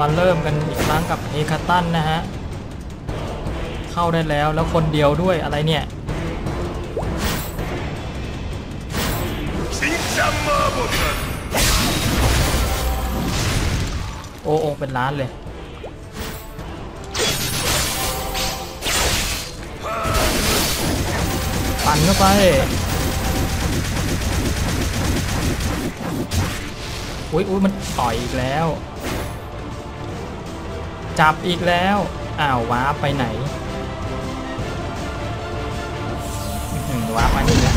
มาเริ่มกันอีกครั้งกับเฮคาตันนะฮะ เข้าได้แล้วแล้วคนเดียวด้วยอะไรเนี่ยโอ้โอเป็นล้านเลยปั่นเข้าไปอุ้ยอุ้ยมันต่อยอีกแล้ว จับอีกแล้ว อ้าวว้าไปไหนว้าร์ปมานี่แล้ว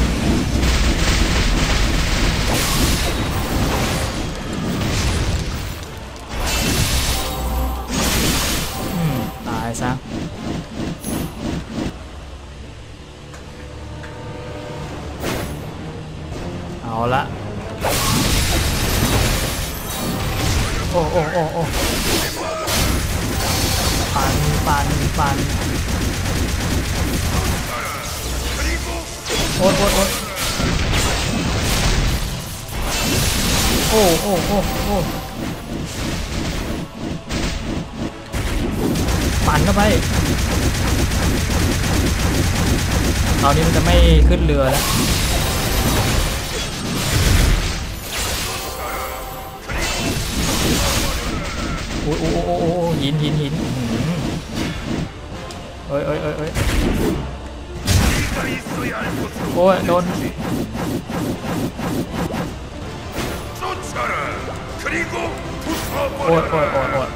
ตายซะเอาละโอ้โอ้โอ้โอ้ ปันปันปันโอ๊ยโอ๊ยโอ๊ยโอ้โอ้โอ้โอ้ปั่นเข้าไปตอนนี้มันจะไม่ขึ้นเรือแล้วโอ้โอ้โอ้โอ้โอ้หินหินหิน อ้ยเอ้ยเอ้ยเอ้ยโอ้ยโดนโอ้ยโอ้ยโอ้ยโอ้ย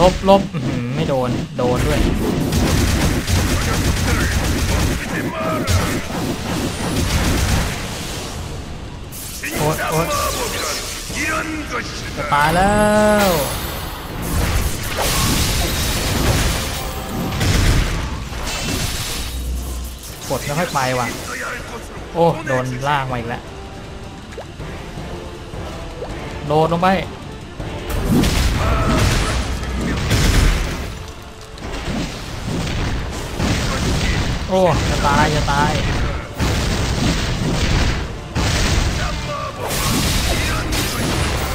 ลบลบไม่โดน โดนด้วย โอ๊ยโอ๊ยตายแล้วกดไม่ค่อยไปว่ะ โอ้ โดนล่างมาอีกแล้ว โดนลงไป โอ้ จะตาย จะตาย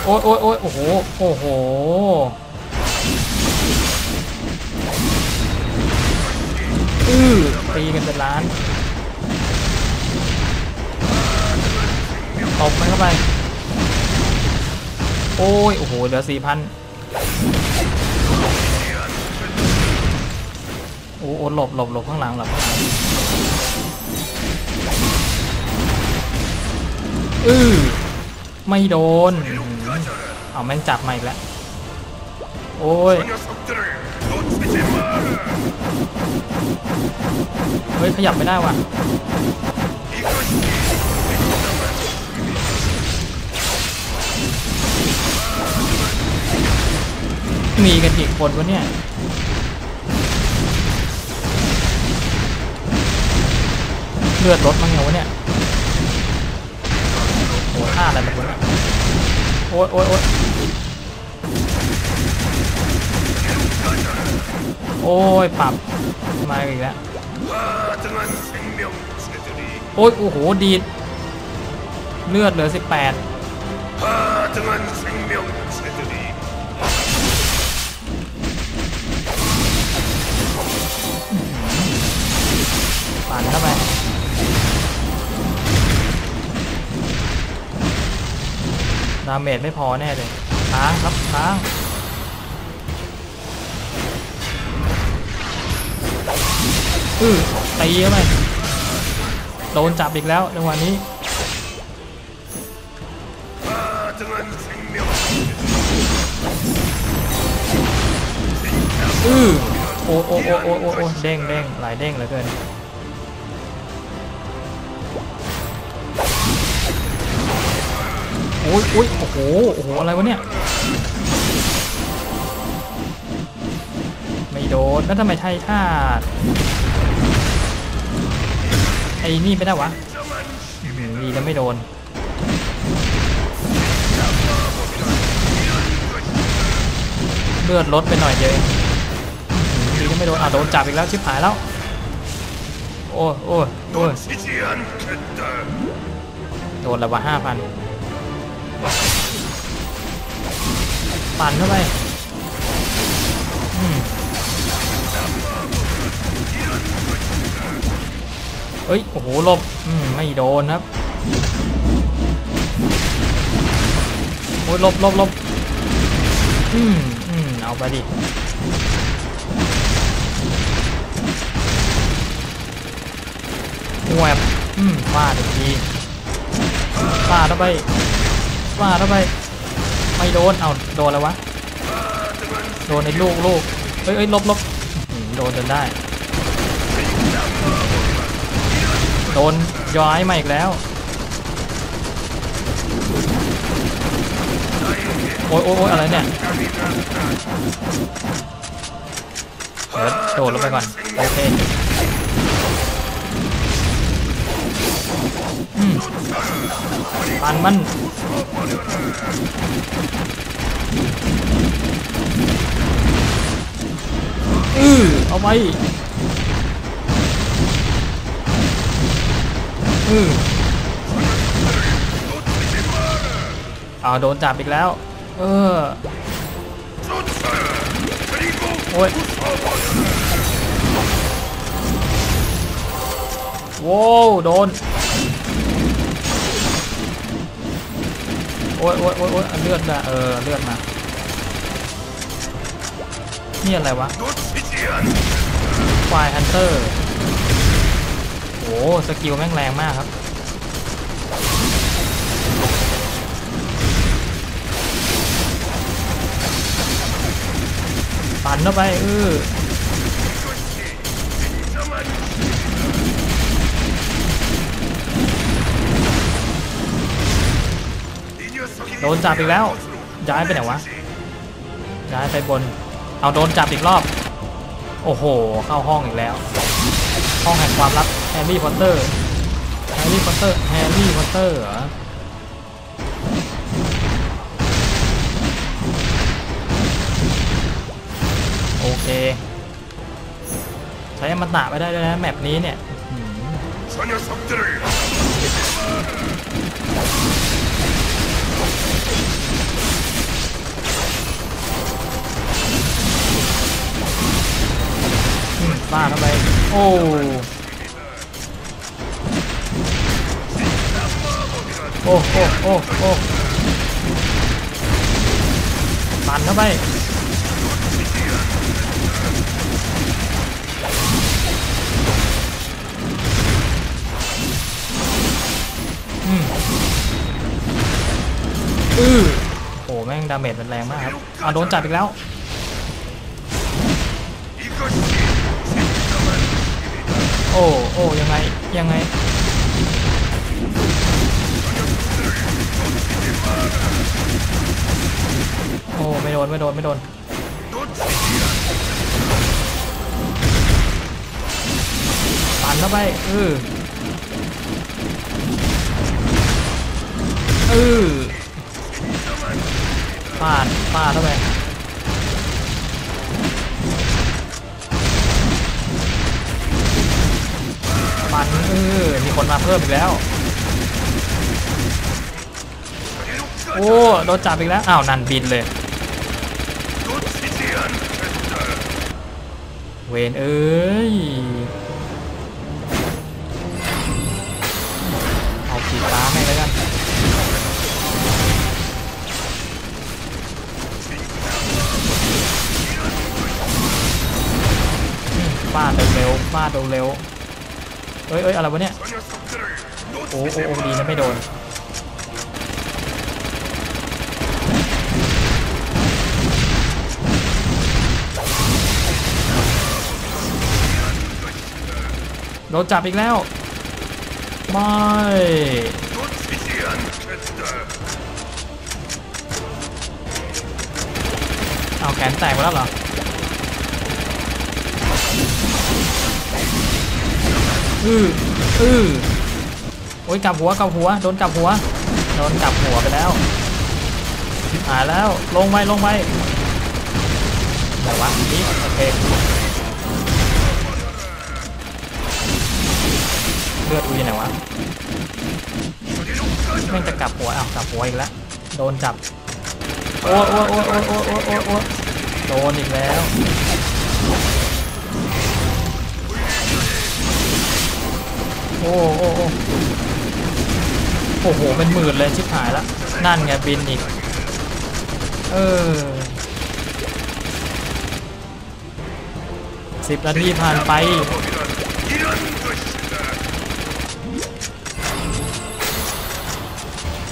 อ้ยโอ้ยโอ้ยโอ้โห โอ้โห อื้อตีกันเป็นล้านตบมันเข้าไป โอ้ย โอ้โห เหลือสี่พันโอ้โหหลบหลบหลบข้างหลังหลบอือไม่โดน เอาแม่งจับมาอีกแล้ว โอ้ย เฮ้ย ขยับไม่ได้ว่ะ มีกันกี่คนวะเนี่ยเลือดลดมั้งเนี่ยวะเนี่ยโหท่าอะไรแบบนี้ อ้ยโอ๊ยโอ้ยโอ้ยปรับมาอีกแล้วโอ๊ยโอ้โหดีดเลือดเหลือสิปั่นเข้าไป ดาเมจไม่พอแน่เลยค้างรับค้างอือตีเข้าไปโดนจับอีกแล้วในวันนี้อือโอ้โอ้โอ้โอ้โอ้เด้งเด้งหลายเด้งเหลือเกิน อ้ยอ้ยโอ้โห โอ้โห อะไรวะเนี่ย ไม่โดน แล้วทำไมใช้ท่าไอ้นี่ไม่ได้วะดีแล้วไม่โดน เลือดลดไปหน่อยเยอะดีแล้วไม่โดน อะโดนจับอีกแล้วชิบหายแล้ว โอ้โอ้โอ้โดนละว่าห้าพัน ปั่นเข้าไปเฮ้ย โอ้โหลบไม่โดนครับ โอ้ยลบลบลบอืมอืมเอาไปดิแหวบอืมฟาดอีกทีฟาดเข้าไป ฟาดเข้าไปไม่โดน เอาโดนแล้ววะ โดนในลูกลูกเอ้ยเอ้ยลบลบโดนจนได้ โดนย้อยมาอีกแล้ว โอ้ยโอ้ยโอ้ยอะไรเนี่ยเดี๋ยวโดดลงไปก่อน โอเค ปันมันอือเอาไปอือเอาโดนจับอีกแล้ว เออโอ้ยโว้โดน โอ้ยโอ้ยโอ้ยโอ้ยเลือดนะเออเลือดมานี่อะไรวะควายฮันเตอร์โอ้สกิลแม่งแรงมากครับปั่นเข้าไปเออ โดนจับอีกแล้ว ย้ายไปไหนวะ ย้ายไปบน เอาโดนจับอีกรอบ โอ้โห เข้าห้องอีกแล้ว ห้องแห่งความลับแฮร์รี่พอตเตอร์ แฮร์รี่พอตเตอร์ แฮร์รี่พอตเตอร์เหรอโอเค ใช้อมตะไปได้ด้วยนะแมปนี้เนี่ย ฟาดเข้ไมโอ้โอ้โอ้โอ้โอ้ปั่นทำไมอืมออโอ้แม่งดาเมจมันแรงมากครับอ่าโดนจับอีกแล้ว โอ้โอ้ยังไงยังไงโอ้ไม่โดนไม่โดนไม่โดนปั่นเข้าไปเออเออปาดปาดเข้าไป คนมาเพิ่มอีกแล้ว โอ้โดนจับอีกแล้ว อ้าว นันบินเลย เวนเอ้ย เอาขีดฟ้าให้แล้วกันฟาดเร็วๆฟาดเร็วรว เอ้ยเอ้ยอะไรวะเนี่ย โอ้โอ้ดีนะไม่โดน โดนจับอีกแล้ว ไม่เอาแขนแตกไปแล้วเหรอ อืออือโอ้ยกลับหัวกลับหัวโดนกลับหัวโดนกลับหัวไปแล้วหายแล้วลงไปลงไปแต่ว่านี่โอเคเลือดอุยไหนวะแม่งจะกลับหัวอ้าวกลับหัวอีกแล้วโดนจับโอ้โอ้โอ้โอ้โอ้โอ้โอ้โดนอีกแล้ว โอ้โหโอ้โอ้โหเป็นหมื่นเลยชิบหายละนั่นไงบินอีก เออสิบนาทีผ่านไป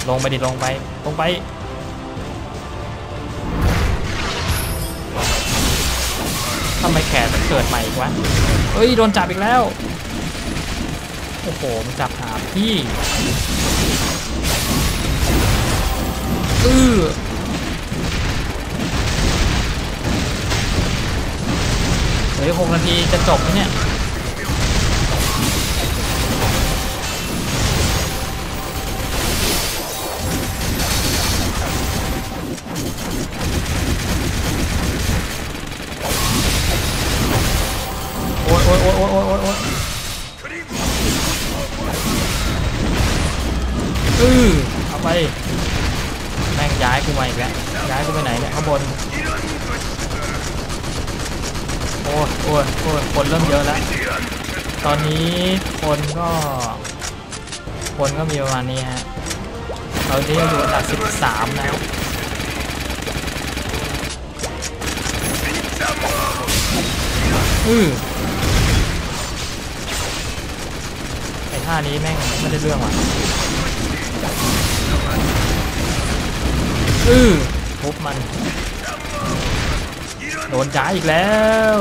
ลงไปดิลงไปลงไป ทำไมแขนมันเกิดใหม่อีกวะเฮ้ย โดนจับอีกแล้ว โอ้โหมันจับหาพี่อือเฮ้ยหกนาทีจะจบไหมเนี่ยโอ้ยโอ้ยโอ้ยโอ้ยโอ้ย โอ้ยโอ้ยอือเอาไปแม่งย้ายกูมาอีกแล้วย้ายกูไปไหนเนี่ยข้างบนโอ้ยโอ้ยโอ้ยคนเริ่มเยอะแล้วตอนนี้คนก็ คนก็มีประมาณนี้ฮะตอนนี้อยู่อันดับ13แล้วอือไอ้ท่านี้แม่งไม่ได้เรื่องว่ะ อือทุบมัน โดนจ่ายอีกแล้ว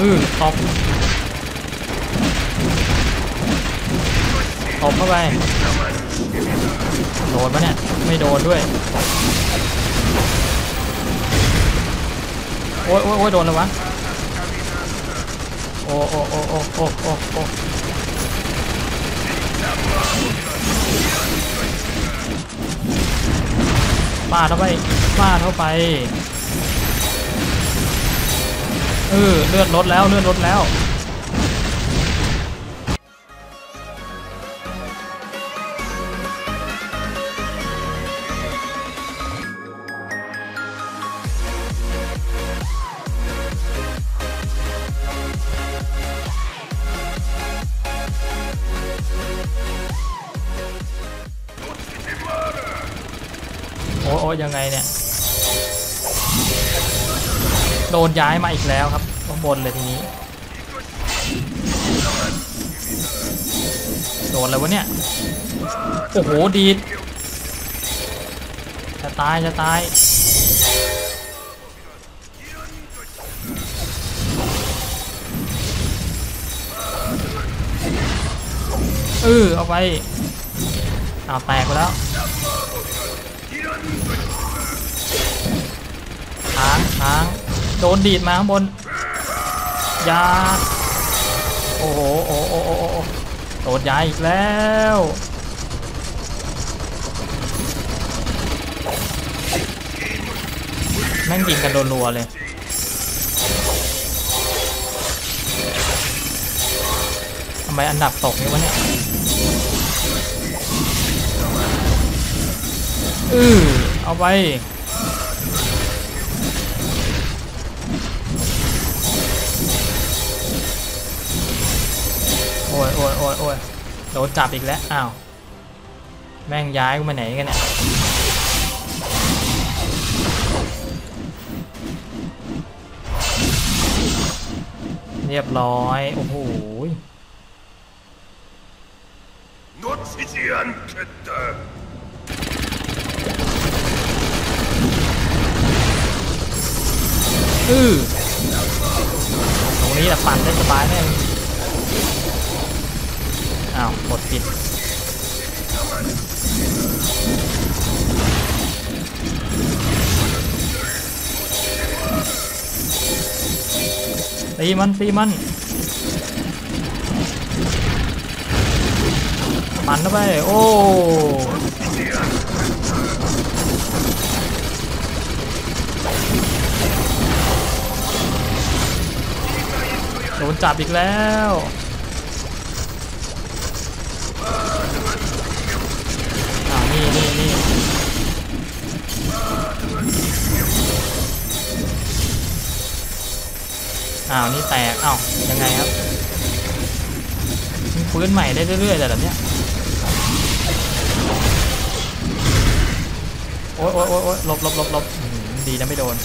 อือตบตบเข้าไป โดนปะเนี่ย ไม่โดนด้วย โอ้ยโอ้ยโอ้ยโดนแล้ววะ อ้โอ้โอ้โอ้โอ้โอ้โอ้ฟาดเข้าไปฟาดเข้าไป เออเลือดลดแล้วเลือดลดแล้ว ย้ายมาอีกแล้วครับข้างบนเลยทีนี้ โดนอะไรวะเนี่ย โอ้โห ดีด จะตาย จะตาย เออเอาไปเอาแตกไปแล้วค้างค้าง โดนดีดมาข้างบนยาโอ้โหโอ้โอ้โอ้โอ้โอดนยาอีกแล้วแม่งยิงกันรัวๆเลยทำไมอันดับตกนี่วะเนี่ยอือเอาไป้ยโอ้ยโอ้ยโอ้ยโดนจับอีกแล้ว อ้าว แม่งย้ายมาไหนกันเนี่ย เรียบร้อย โอ้โหอือตรงนี้แหละปั่นได้สบายแน่้าวกดผิดตีมันตีมันปั่นเไป โอ้โดนจับอีกแล้ว อ้าวนี่นี่นี่อ้าวนี่แตกอ้าวยังไงครับฟื้นใหม่ได้เรื่อยๆเลยแบบเนี้ยโอ๊ยโอ๊ยโอ๊ยโอ๊ยหลบหลบหลบหลบดีนะไม่โดน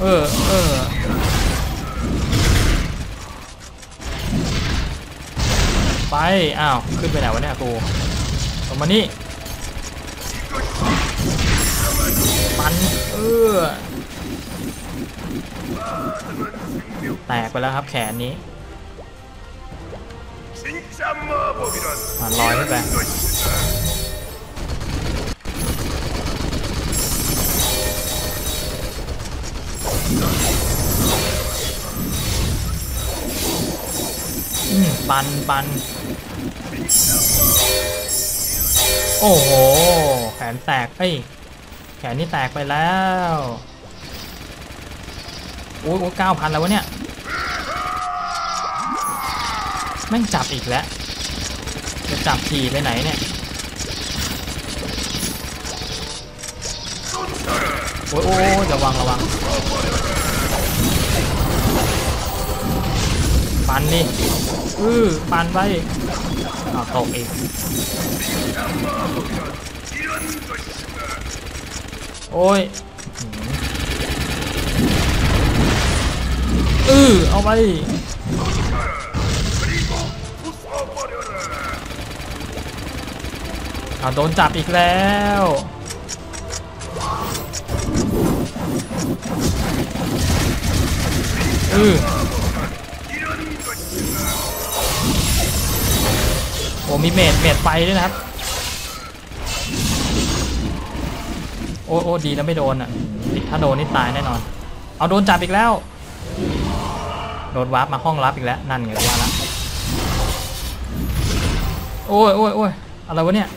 เออเออ ไปอ้าวขึ้นไปไหนวะเนี่ยกูลงมานี่มันเออแตกไปแล้วครับแขนนี้มันลอยขึ้นไป ปันปัน โอ้โห แขนแตก เอ้ย แขนนี่แตกไปแล้วโอ้ยเก้าพันแล้ววะเนี่ยแม่งจับอีกแล้ว จะจับทีไปไหนเนี่ย โอ้ยโอ้ยระวังระวังปันดิ อือปันไปอ้าวตกอีกโอ้ยอื้อหืออือเอาไปเอาโดนจับอีกแล้วอือ มีเมดเมดไฟด้วยนะครับ โอ้โอ้ดีนะไม่โดนอะ ถ้าโดนนี่ตายแน่นอน เอาโดนจับอีกแล้ว โดนวาร์ปมาห้องลับอีกแล้ว นั่นไงว่าละโอ้ยโอ้ยโอ้ยอะไรวะเนี่ย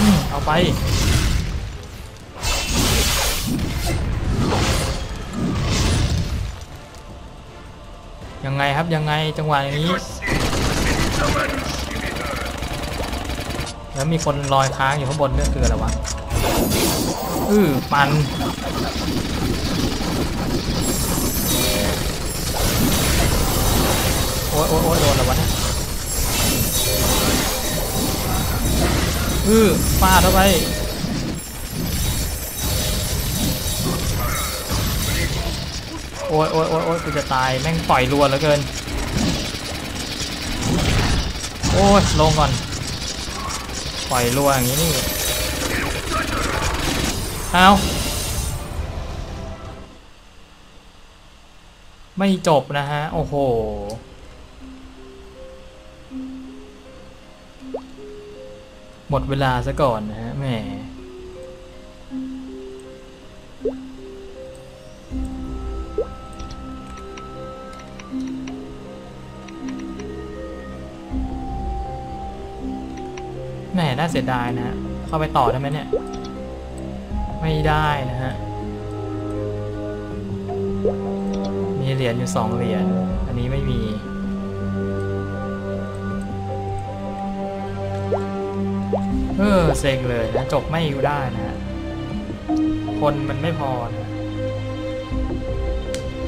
อเอาไป ยังไงครับยังไงจังหวะอย่างนี้ แล้วมีคนลอยค้างอยู่ข้างบนเนี่คืออะไรวะ อือปัน โอ้ยโอ้ยโอ้ยโดนแล้ววะเนี่ยอือฟาดเข้าไปโอ้ยโอ้ยโอ้ยโอ้ยกูจะตาย แม่งปล่อยรัวเหลือเกิน โอ้ยลงก่อน ปล่อยรัวอย่างนี้นี่เอาไม่จบนะฮะ โอ้โห หมดเวลาซะก่อนนะฮะแหม แหมน่าเสียดายนะ เข้าไปต่อได้ไหมเนี่ย ไม่ได้นะฮะ มีเหรียญอยู่สองเหรียญ อันนี้ไม่มีเออเซ็งเลยนะจบไม่อยู่ได้นะฮะคนมันไม่พอนะ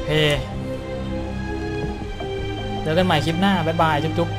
เพเจอกันใหม่คลิปหน้า บ๊ายบาย จุ๊บ